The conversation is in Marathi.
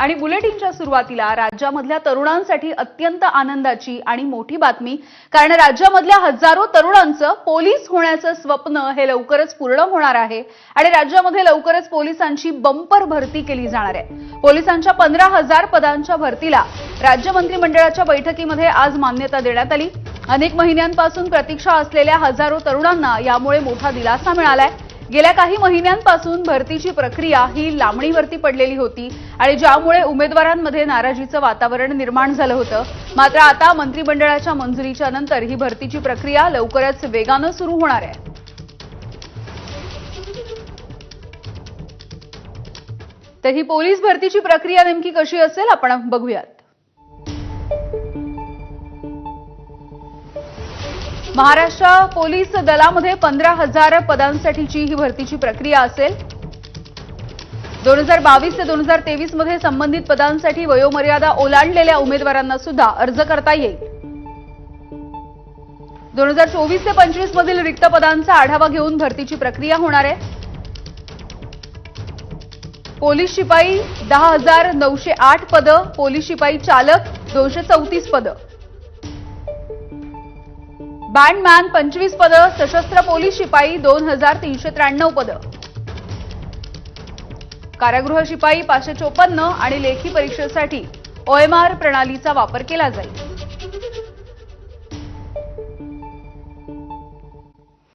आणि बुलेटिनच्या सुरुवातीला राज्यामधल्या तरुणांसाठी अत्यंत आनंदाची आणि मोठी बातमी कारण राज्यामधल्या हजारो तरुणांचं पोलीस होण्याचं स्वप्न हे लवकरच पूर्ण होणार आहे आणि राज्यामध्ये लवकरच पोलिसांची बंपर भरती केली जाणार आहे. पोलिसांच्या पंधरा हजार पदांच्या भरतीला राज्य मंत्रिमंडळाच्या बैठकीमध्ये आज मान्यता देण्यात आली. अनेक महिन्यांपासून प्रतीक्षा असलेल्या हजारो तरुणांना यामुळे मोठा दिलासा मिळालाय. गेल्या काही महिन्यांपासून भरतीची प्रक्रिया ही लांबणीवरती पडलेली होती आणि ज्यामुळे उमेदवारांमध्ये नाराजीचं वातावरण निर्माण झालं होतं. मात्र आता मंत्रिमंडळाच्या मंजुरीच्या नंतर ही भरतीची प्रक्रिया लवकरच वेगानं सुरू होणार आहे. तर ही पोलीस भरतीची प्रक्रिया नेमकी कशी असेल आपण बघूयात. महाराष्ट्र पोलीस दलामध्ये पंधरा हजार पदांसाठीची ही भरतीची प्रक्रिया असेल. दोन हजार बावीस ते दोन हजार तेवीसमध्ये संबंधित पदांसाठी वयोमर्यादा ओलांडलेल्या उमेदवारांना सुद्धा अर्ज करता येईल. दोन हजार चोवीस ते पंचवीस मधील रिक्त पदांचा आढावा घेऊन भरतीची प्रक्रिया होणार आहे. पोलीस शिपाई दहा हजार नऊशे आठ पदं पोलीस शिपाई चालक दोनशे चौतीस पदं. बँडमॅन पंचवीस पदं सशस्त्र पोलीस शिपाई दोन हजार तीनशे त्र्याण्णव पदं. कारागृह शिपाई पाचशे चोपन्न आणि लेखी परीक्षेसाठी ओएमआर प्रणालीचा वापर केला जाईल.